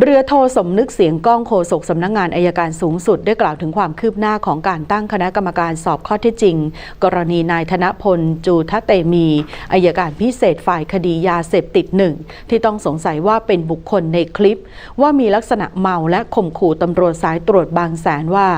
เรือโทสมนึกเสียงก้องโฆษกสำนักงานอายการสูงสุด ได้กล่าวถึงความคืบหน้าของการตั้งคณะกรรมการสอบข้อเท็จจริง กรณีนายธนพล จูทะเตมีอายการพิเศษฝ่ายคดียาเสพติดหนึ่งที่ต้องสงสัยว่าเป็นบุคคลในคลิป ว่ามีลักษณะเมาและข่มขู่ตำรวจสายตรวจบางแสนว่า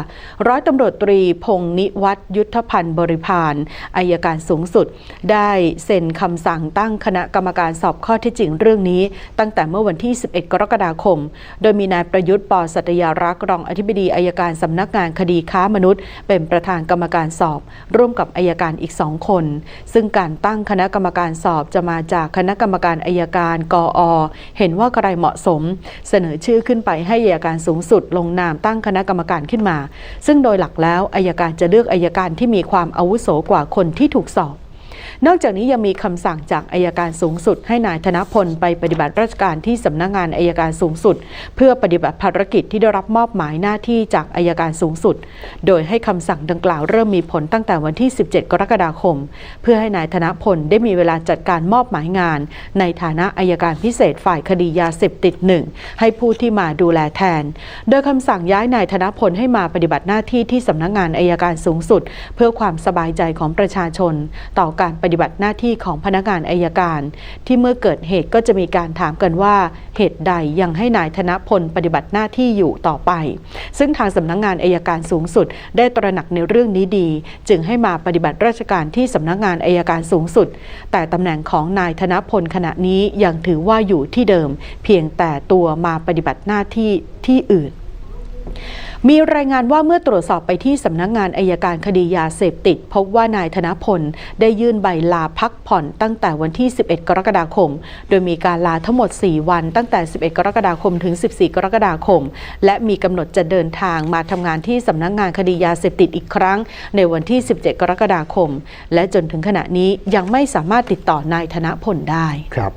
ร้อยตำรวจตรีพงนิวัฒน์ยุทธพันธ์บริพานอายการสูงสุด ได้เซ็นคำสั่งตั้งคณะกรรมการสอบข้อเท็จจริงเรื่องนี้ ตั้งแต่เมื่อวันที่ 11 กรกฎาคมโดยมีนายประยุทธ์ปอสัตยารักษ์รองอธิบดีอายการสำนักงานคดีค้ามนุษย์ เป็นประธานกรรมการสอบ ร่วมกับอายการอีกสองคน ซึ่งการตั้งคณะกรรมการสอบจะมาจากคณะกรรมการอายการกอเห็นว่าใครเหมาะสม เสนอชื่อขึ้นไปให้อายการสูงสุด ลงนามตั้งคณะกรรมการขึ้นมา ซึ่งโดยหลักแล้วอายการจะเลือกอายการที่มีความอาวุโสกว่าคนที่ถูกสอบ นอกจากนี้ยังมีคำสั่งจากอายการสูงสุด ให้นายธนพลไปปฏิบัติราชการที่สำนักงานอายการสูงสุด เพื่อปฏิบัติภารกิจที่ได้รับมอบหมายหน้าที่จากอายการสูงสุด โดยให้คำสั่งดังกล่าวเริ่มมีผลตั้งแต่วันที่ 17 กรกฎาคม เพื่อให้นายธนพลได้มีเวลาจัดการมอบหมายงาน ในฐานะอายการพิเศษฝ่ายคดียาเสพติดหนึ่งให้ผู้ที่มาดูแลแทน โดยคำสั่งย้ายนายธนพลให้มาปฏิบัติหน้าที่ที่สำนักงานอายการสูงสุด เพื่อความสบายใจของประชาชน ต่อการปฏิบัติหน้าที่ของพนักงานอายการ ที่เมื่อเกิดเหตุก็จะมีการถามกันว่าเหตุใดยังให้นายธนพลปฏิบัติหน้าที่อยู่ต่อไป ซึ่งทางสำนักงานอายการสูงสุด ได้ตระหนักในเรื่องนี้ดี จึงให้มาปฏิบัติราชการที่สำนักงานอายการสูงสุด แต่ตำแหน่งของนายธนพลขณะนี้ยังถือว่าอยู่ที่เดิม เพียงแต่ตัวมาปฏิบัติหน้าที่ที่อื่น มีรายงานว่าเมื่อตรวจสอบไปที่สำนักงานอายการคดียาเสพติด พบว่านายธนพล ได้ยื่นใบลาพักผ่อนตั้งแต่วันที่ 11 กรกฎาคม โดยมีการลาทั้งหมด 4 วัน ตั้งแต่ 11 กรกฎาคมถึง 14 กรกฎาคม และมีกำหนดจะเดินทางมาทำงานที่สำนักงานคดียาเสพติดอีกครั้ง ในวันที่ 17 กรกฎาคม และจนถึงขณะนี้ยังไม่สามารถติดต่อนายธนพลได้ครับ